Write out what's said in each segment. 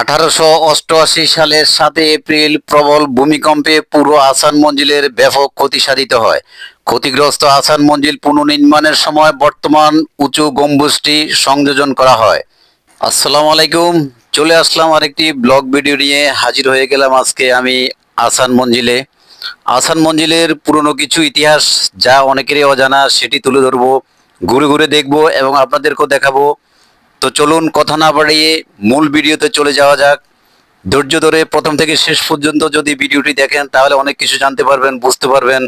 আঠারোশো অষ্টআশি সালের সাতই এপ্রিল প্রবল ভূমিকম্পে পুরো আসান মঞ্জিলের ব্যাপক ক্ষতি সাধিত হয়। ক্ষতিগ্রস্ত আসান মঞ্জিল পুনর্নির্মাণের সময় বর্তমান উঁচু গম্বুজটি সংযোজন করা হয়। আসসালামু আলাইকুম। চলে আসলাম আরেকটি ব্লগ ভিডিও নিয়ে হাজির হয়ে গেলাম আজকে আমি আসান মঞ্জিলে। আসান মঞ্জিলের পুরনো কিছু ইতিহাস যা অনেকেরই অজানা, সেটি তুলে ধরবো, ঘুরে ঘুরে দেখব এবং আপনাদেরকেও দেখাবো। তো চলুন কথা না বাড়িয়ে মূল ভিডিওতে চলে যাওয়া যাক। ধৈর্য ধরে প্রথম থেকে শেষ পর্যন্ত যদি ভিডিওটি দেখেন, তাহলে অনেক কিছু জানতে পারবেন, বুঝতে পারবেন।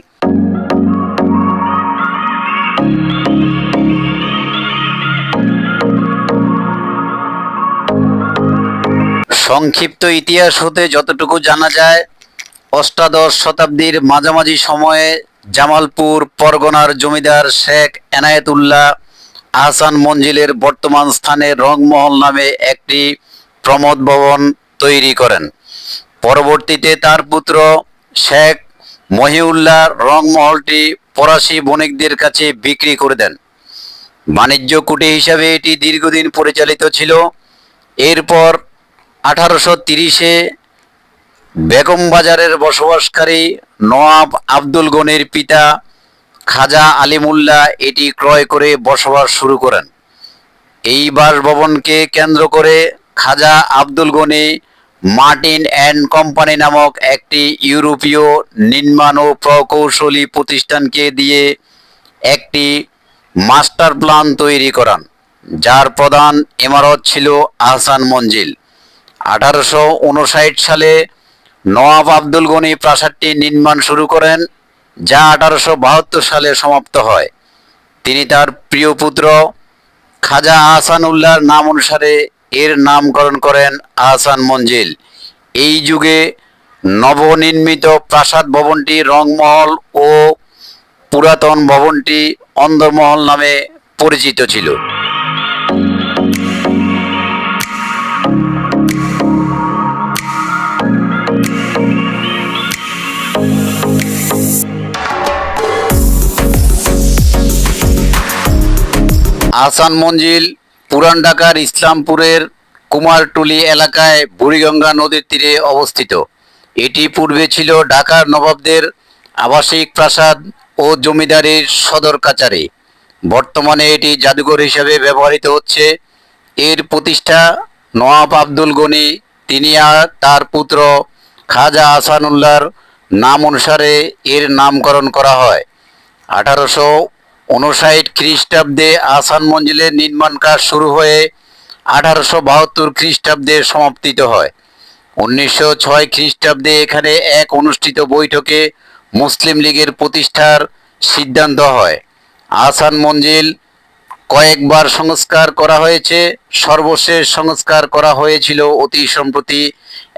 সংক্ষিপ্ত ইতিহাস হতে যতটুকু জানা যায়, অষ্টাদশ শতাব্দীর মাঝামাঝি সময়ে জামালপুর পরগনার জমিদার শেখ এনায়েতুল্লাহ আহসান মঞ্জিলের বর্তমান স্থানে রংমহল নামে একটি প্রমোদ ভবন তৈরি করেন। পরবর্তীতে তার পুত্র শেখ মহিউল্লাহ রংমহলটি ফরাসি বণিকদের কাছে বিক্রি করে দেন। বাণিজ্য কুটি হিসাবে এটি দীর্ঘদিন পরিচালিত ছিল। এরপর আঠারোশো তিরিশে বেগম বাজারের বসবাসকারী নওয়াব আব্দুল গনির পিতা খাজা আলিমুল্লাহ এটি ক্রয় করে বসবাস শুরু করেন। এই বাসভবনকে কেন্দ্র করে Khaja Abdul Gani Martin and company নামক একটি ইউরোপীয় নির্মাণ ও প্রকৌশলী প্রতিষ্ঠানকে দিয়ে একটি মাস্টার প্ল্যান তৈরি করান, যার প্রধান ইমারত ছিল আহসান মঞ্জিল। আঠারোশো উনষাট সালে নওয়াব আব্দুল গনি প্রাসাদটি নির্মাণ শুরু করেন যা আঠারোশো বাহাত্তর সালে সমাপ্ত হয়। তিনি তার প্রিয় পুত্র খাজা আহসান উল্লাহর নাম অনুসারে এর নামকরণ করেন আহসান মঞ্জিল। এই যুগে নবনির্মিত প্রাসাদ ভবনটি রংমহল ও পুরাতন ভবনটি অন্দরমহল নামে পরিচিত ছিল। আহসান মঞ্জিল, পুরান ঢাকার ইসলামপুরের কুমারটুলি এলাকায় বুড়িগঙ্গা নদীর তীরে অবস্থিত। এটি পূর্বে ছিল ঢাকার নবাবদের আবাসিক প্রাসাদ ও জমিদারির সদর কাচারি বর্তমানে এটি জাদুঘর হিসেবে ব্যবহৃত হচ্ছে। এর প্রতিষ্ঠা নওয়াব আব্দুল গনি, তিনি আর তার পুত্র খাজা আসানুল্লাহর নাম অনুসারে এর নামকরণ করা হয়। আঠারোশো উনষাট খ্রিস্টাব্দে আসান মঞ্জিলের নির্মাণ কাজ শুরু হয়ে আঠারোশো বাহাত্তর খ্রিস্টাব্দে সমাপ্তিত হয়। উনিশশো ছয় খ্রিস্টাব্দে এখানে এক অনুষ্ঠিত বৈঠকে মুসলিম লীগের প্রতিষ্ঠার সিদ্ধান্ত হয়। আসান মঞ্জিল কয়েকবার সংস্কার করা হয়েছে, সর্বশেষ সংস্কার করা হয়েছিল অতি সম্প্রতি।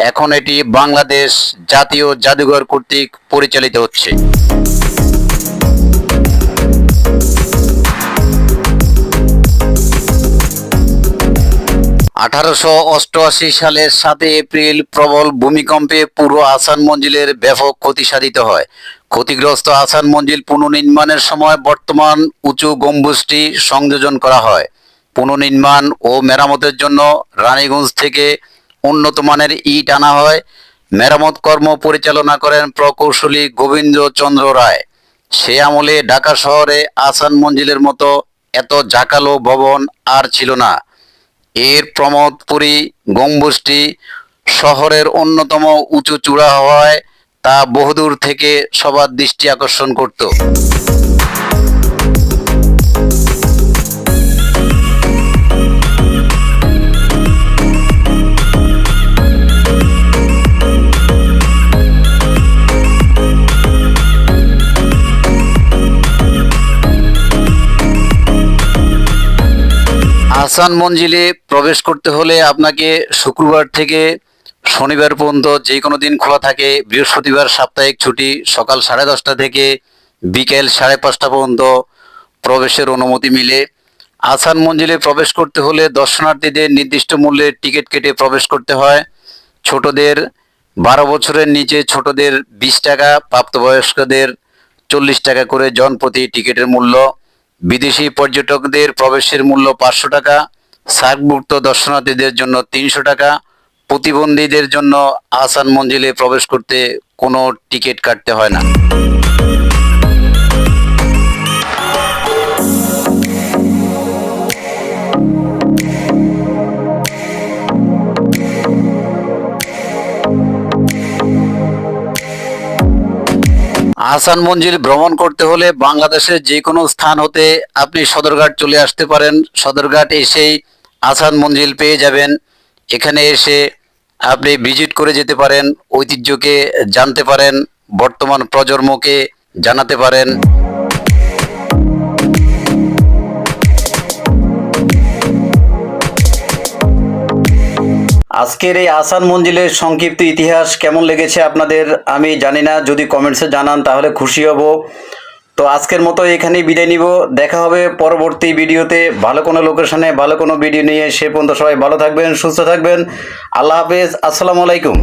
এখন এটি বাংলাদেশ জাতীয় জাদুঘর কর্তৃক পরিচালিত হচ্ছে। আঠারোশো অষ্টআশি সালের সাতই এপ্রিল প্রবল ভূমিকম্পে পুরো আসান মঞ্জিলের ব্যাপক ক্ষতি সাধিত হয়। ক্ষতিগ্রস্ত আসান মঞ্জিল পুনর্নির্মাণের সময় বর্তমান উঁচু গম্বুজটি সংযোজন করা হয়। পুনর্নির্মাণ ও মেরামতের জন্য রানীগঞ্জ থেকে উন্নত মানের ইট আনা হয়। মেরামত কর্ম পরিচালনা করেন প্রকৌশলী গোবিন্দ চন্দ্র রায়। সে আমলে ঢাকা শহরে আসান মঞ্জিলের মতো এত জাকালো ভবন আর ছিল না। এর প্রমোদপুরী গম্বুজটি শহরের অন্যতম উঁচু চূড়া হওয়ায় তা বহুদূর থেকে সবার দৃষ্টি আকর্ষণ করত। আহসান মঞ্জিলে প্রবেশ করতে হলে আপনাকে শুক্রবার থেকে শনিবার পর্যন্ত যে কোনো দিন খোলা থাকে। বৃহস্পতিবার সাপ্তাহিক ছুটি সকাল সাড়ে দশটা থেকে বিকেল সাড়ে পাঁচটা পর্যন্ত প্রবেশের অনুমতি মিলে। আহসান মঞ্জিলে প্রবেশ করতে হলে দর্শনার্থীদের নির্দিষ্ট মূল্যে টিকিট কেটে প্রবেশ করতে হয়। ছোটদের বারো বছরের নিচে ছোটদের বিশ টাকা, প্রাপ্তবয়স্কদের চল্লিশ টাকা করে জন প্রতি টিকিটের মূল্য। বিদেশি পর্যটকদের প্রবেশের মূল্য পাঁচশো টাকা, সার্কভুক্ত দর্শনার্থীদের জন্য তিনশো টাকা, প্রতিবন্ধীদের জন্য আসান মঞ্জিলে প্রবেশ করতে কোনো টিকিট কাটতে হয় না। আহসান মঞ্জিল ভ্রমণ করতে হলে বাংলাদেশের যে কোনো স্থান হতে আপনি সদরঘাট চলে আসতে পারেন। সদরঘাট এসেই আহসান মঞ্জিল পেয়ে যাবেন। এখানে এসে আপনি ভিজিট করে যেতে পারেন, ঐতিহ্যকে জানতে পারেন, বর্তমান প্রজন্মকে জানাতে পারেন। আজকের এই আসান মঞ্জিলের সংক্ষিপ্ত ইতিহাস কেমন লেগেছে আপনাদের আমি জানি না, যদি কমেন্টসে জানান তাহলে খুশি হব। তো আজকের মতো এখানেই বিদায় নিব। দেখা হবে পরবর্তী ভিডিওতে। ভালো কোনো লোকেশনে ভালো কোনো ভিডিও নিয়ে সে পর্যন্ত সবাই ভালো থাকবেন, সুস্থ থাকবেন। আল্লাহ হাফেজ। আসসালামু আলাইকুম।